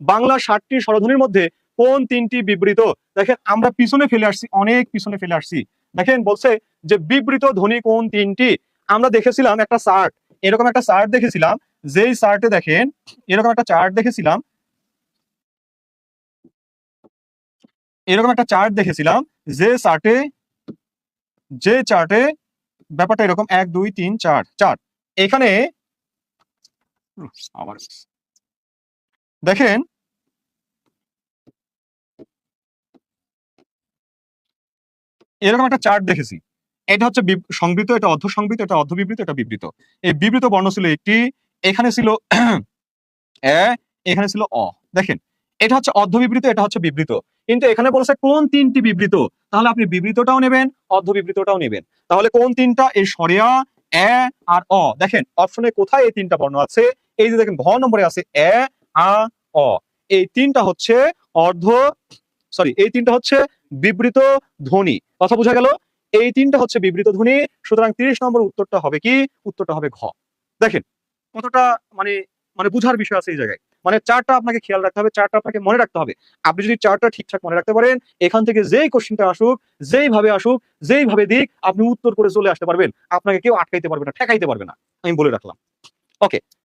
বাংলা ষাটটি স্বরধ্বনির মধ্যে কোন তিনটি বিবৃত? দেখেন, আমরা পিছনে ফেলে আসছি, অনেক পিছনে ফেলে আসছি। দেখেন, বলছে যে বিবৃত ধ্বনি কোন তিনটি? আমরা দেখেছিলাম একটা চার্ট, এরকম একটা চার্ট দেখেছিলাম, যেই চার্টে দেখেন, এরকম একটা চার্ট দেখেছিলাম, এরকম একটা চার্ট দেখেছিলাম, যে চার্টে যে চার্টে, ব্যাপারটা এরকম, এক, দুই, তিন, চার চার। এখানে দেখেন। এরকম একটা চার্ট দেখেছি। এটা হচ্ছে সংবৃত, এটা অর্ধ সংবৃত এটা অর্ধ বিবৃত এটা বিবৃত। এই বিবৃত বর্ণ ছিল একটি, এখানে ছিল এ, এখানে ছিল অ। দেখেন, এটা হচ্ছে অর্ধ বিবৃত এটা হচ্ছে বিবৃত। কিন্তু এখানে বলেছে কোন তিনটি বিবৃত? তাহলে আপনি বিবৃতটাও নেবেন অর্ধ বিবৃতটাও নেবেন। তাহলে কোন তিনটা? এই সরেয়া, এ আর অ। দেখেন, অপশনে কোথায় এই তিনটা বর্ণ আছে? এই যে দেখেন, ঘ নম্বরে আছে এ এই তিনটা হচ্ছে অর্ধ সরি এই তিনটা হচ্ছে বিবৃত ধ্বনি। কথা বোঝা গেল? এই তিনটা হচ্ছে বিবৃত ধ্বনি, সুতরাং তিরিশ নম্বর উত্তরটা হবে কি? উত্তরটা হবে ঘ। দেখেন, কতটা মানে মানে বুঝার বিষয় আছে এই জায়গায়। মানে চারটা আপনাকে খেয়াল রাখতে হবে, চারটা আপনাকে মনে রাখতে হবে। আপনি যদি চারটা ঠিকঠাক মনে রাখতে পারেন, এখান থেকে যেই কোশ্চেনটা আসুক যেই ভাবে আসুক যেই ভাবে দিক, আপনি উত্তর করে চলে আসতে পারবেন। আপনাকে কেউ আটকাইতে পারবে না, ঠেকাইতে পারবে না। আমি বলে রাখলাম। ওকে